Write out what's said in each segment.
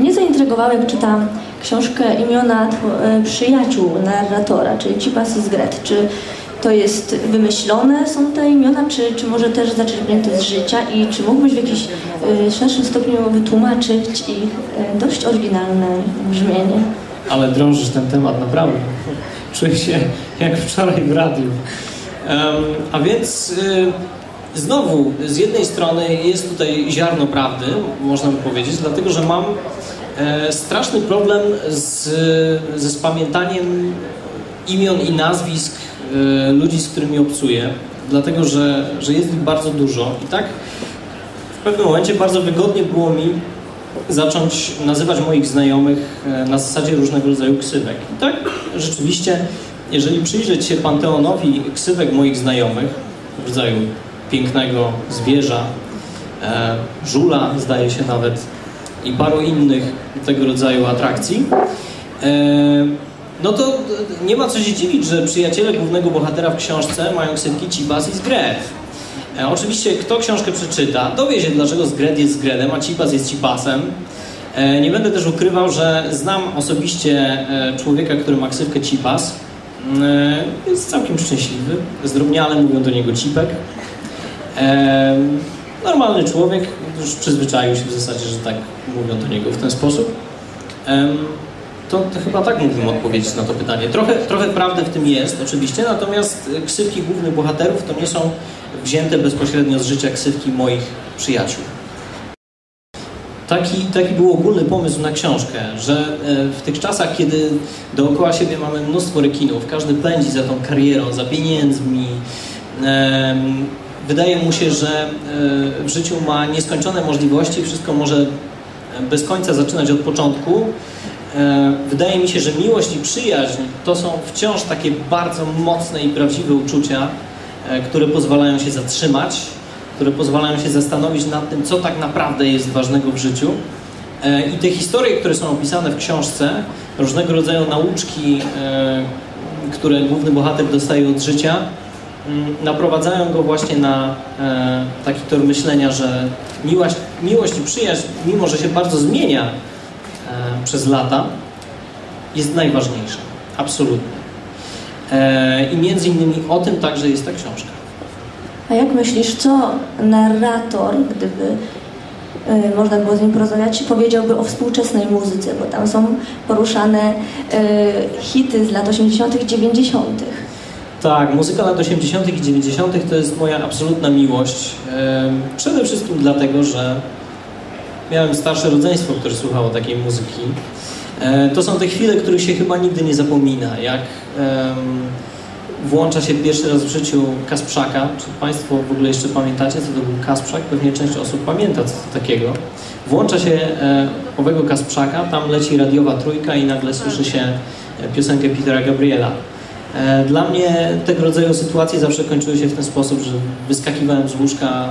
mnie zaintrygowało, jak czytam książkę imiona e, przyjaciół narratora, czyli Cipas i Zgret. Czy to jest wymyślone są te imiona, czy, czy może też zaczerpnięte z życia i czy mógłbyś w jakimś y, szerszym stopniu wytłumaczyć ich y, dość oryginalne brzmienie? Ale drążysz ten temat naprawdę. Czuję się jak wczoraj w radiu. Um, a więc y, znowu, z jednej strony jest tutaj ziarno prawdy, można by powiedzieć, dlatego że mam e, straszny problem z, ze spamiętaniem imion i nazwisk e, ludzi, z którymi obcuję, dlatego że, że jest ich bardzo dużo. I tak w pewnym momencie bardzo wygodnie było mi zacząć nazywać moich znajomych e, na zasadzie różnego rodzaju ksywek. I tak rzeczywiście, jeżeli przyjrzeć się panteonowi ksywek moich znajomych, w rodzaju pięknego zwierza, e, żula zdaje się nawet i paru innych tego rodzaju atrakcji, e, no to nie ma co się dziwić, że przyjaciele głównego bohatera w książce mają ksywki Cibas i Zgret. E, oczywiście kto książkę przeczyta, dowie się dlaczego Zgret jest Zgredem, a Cibas jest Cibasem. E, nie będę też ukrywał, że znam osobiście człowieka, który ma ksywkę Cibas. E, jest całkiem szczęśliwy. Zdrobniale mówią do niego Cipek. Normalny człowiek, już przyzwyczaił się w zasadzie, że tak mówią do niego w ten sposób. To, to, chyba tak mógłbym odpowiedzieć na to pytanie. Trochę, trochę prawdy w tym jest, oczywiście, natomiast ksywki głównych bohaterów to nie są wzięte bezpośrednio z życia ksywki moich przyjaciół. Taki, taki był ogólny pomysł na książkę, że e, w tych czasach, kiedy dookoła siebie mamy mnóstwo rekinów, każdy pędzi za tą karierą, za pieniędzmi, wydaje mu się, że e, w życiu ma nieskończone możliwości, wszystko może bez końca zaczynać od początku. E, wydaje mi się, że miłość i przyjaźń to są wciąż takie bardzo mocne i prawdziwe uczucia, które pozwalają się zatrzymać, które pozwalają się zastanowić nad tym, co tak naprawdę jest ważnego w życiu. E, I te historie, które są opisane w książce, różnego rodzaju nauczki, e, które główny bohater dostaje od życia, naprowadzają go właśnie na e, taki tor myślenia, że miłość, miłość i przyjaźń, mimo że się bardzo zmienia przez lata, jest najważniejsza. Absolutnie. I między innymi o tym także jest ta książka. A jak myślisz, co narrator, gdyby można było z nim porozmawiać, powiedziałby o współczesnej muzyce, bo tam są poruszane hity z lat 80., 90. Tak, muzyka lat 80. i 90. to jest moja absolutna miłość. Przede wszystkim dlatego, że miałem starsze rodzeństwo, które słuchało takiej muzyki. E, to są te chwile, których się chyba nigdy nie zapomina, jak włącza się pierwszy raz w życiu Kasprzaka. Czy Państwo w ogóle jeszcze pamiętacie, co to był Kasprzak? Pewnie część osób pamięta co to takiego. Włącza się e, owego Kasprzaka, tam leci radiowa trójka i nagle słyszy się e, piosenkę Petera Gabriela. E, dla mnie tego rodzaju sytuacje zawsze kończyły się w ten sposób, że wyskakiwałem z łóżka,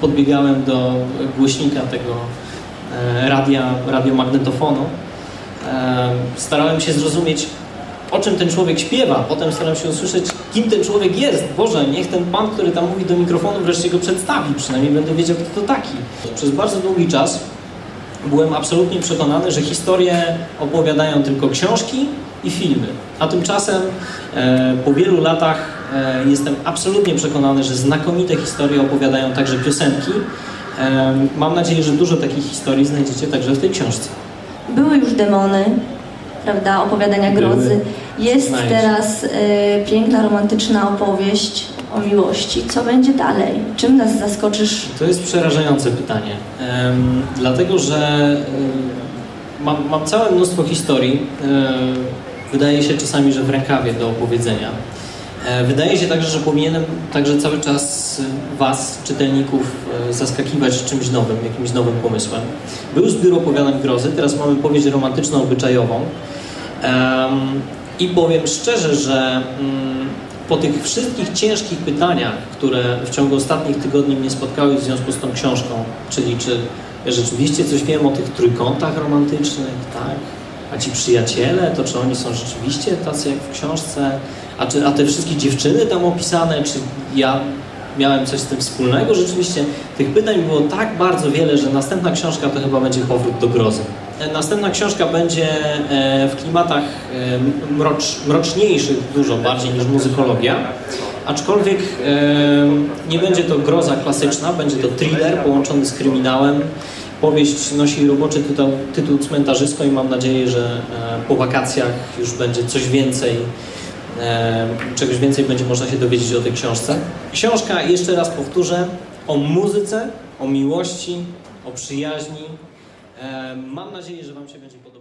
podbiegałem do głośnika tego e, radia, radiomagnetofonu. E, starałem się zrozumieć, o czym ten człowiek śpiewa. Potem staram się usłyszeć, kim ten człowiek jest. Boże, niech ten pan, który tam mówi do mikrofonu, wreszcie go przedstawi. Przynajmniej będę wiedział, kto to taki. Przez bardzo długi czas byłem absolutnie przekonany, że historie opowiadają tylko książki i filmy. A tymczasem e, po wielu latach e, jestem absolutnie przekonany, że znakomite historie opowiadają także piosenki. E, mam nadzieję, że dużo takich historii znajdziecie także w tej książce. Były już demony, prawda, opowiadania grozy. Jest teraz y, piękna, romantyczna opowieść o miłości. Co będzie dalej? Czym nas zaskoczysz? To jest przerażające pytanie. Dlatego, że mam, mam, całe mnóstwo historii. Wydaje się czasami, że w rękawie do opowiedzenia. E, wydaje się także, że powinienem także cały czas Was, czytelników, e, zaskakiwać czymś nowym, jakimś nowym pomysłem. Był zbiór opowiadań grozy, teraz mamy powieść romantyczną, obyczajową. I powiem szczerze, że mm, po tych wszystkich ciężkich pytaniach, które w ciągu ostatnich tygodni mnie spotkały w związku z tą książką, czyli czy rzeczywiście coś wiem o tych trójkątach romantycznych, tak? A ci przyjaciele, to czy oni są rzeczywiście tacy jak w książce? A, czy, a te wszystkie dziewczyny tam opisane, czy ja miałem coś z tym wspólnego? Rzeczywiście tych pytań było tak bardzo wiele, że następna książka to chyba będzie powrót do grozy. e, następna książka będzie e, w klimatach e, mrocz, mroczniejszych dużo bardziej niż muzykologia. Aczkolwiek nie będzie to groza klasyczna, będzie to thriller połączony z kryminałem. Powieść nosi roboczy tytuł, tytuł Cmentarzysko i mam nadzieję, że e, po wakacjach już będzie coś więcej, e, czegoś więcej będzie można się dowiedzieć o tej książce. Książka, jeszcze raz powtórzę, o muzyce, o miłości, o przyjaźni. E, mam nadzieję, że Wam się będzie podobać.